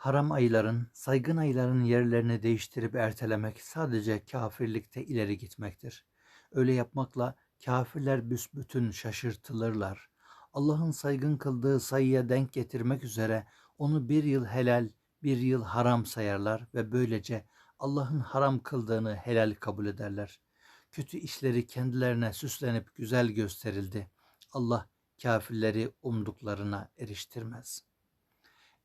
Haram ayların, saygın ayların yerlerini değiştirip ertelemek sadece kafirlikte ileri gitmektir. Öyle yapmakla kafirler büsbütün şaşırtılırlar. Allah'ın saygın kıldığı sayıya denk getirmek üzere onu bir yıl helal, bir yıl haram sayarlar ve böylece Allah'ın haram kıldığını helal kabul ederler. Kötü işleri kendilerine süslenip güzel gösterildi. Allah kafirleri umduklarına eriştirmez.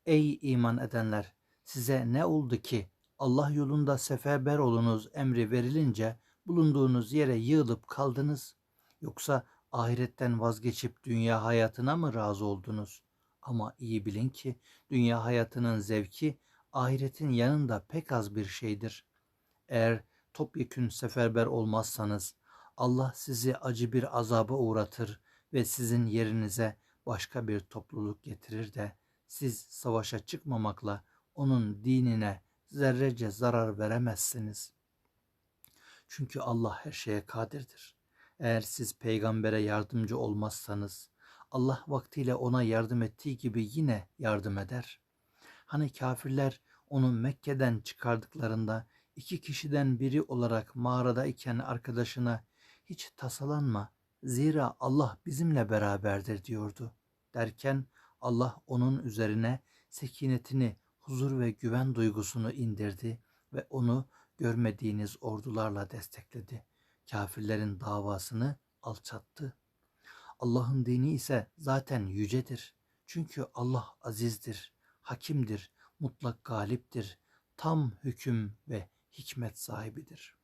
Ey iman edenler! Size ne oldu ki Allah yolunda seferber olunuz emri verilince bulunduğunuz yere yığılıp kaldınız? Yoksa ahiretten vazgeçip dünya hayatına mı razı oldunuz? Ama iyi bilin ki dünya hayatının zevki ahiretin yanında pek az bir şeydir. Eğer topyekün seferber olmazsanız Allah sizi acı bir azaba uğratır ve sizin yerinize başka bir topluluk getirir de siz savaşa çıkmamakla onun dinine zerrece zarar veremezsiniz. Çünkü Allah her şeye kadirdir. Eğer siz peygambere yardımcı olmazsanız Allah vaktiyle ona yardım ettiği gibi yine yardım eder. Hani kafirler onu Mekke'den çıkardıklarında iki kişiden biri olarak mağarada iken arkadaşına hiç tasalanma zira Allah bizimle beraberdir diyordu. Derken Allah onun üzerine sekinetini, huzur ve güven duygusunu indirdi ve onu görmediğiniz ordularla destekledi. Kafirlerin davasını alçattı. Allah'ın dini ise zaten yücedir. Çünkü Allah azizdir, hakimdir, mutlak galiptir, tam hüküm ve hikmet sahibidir.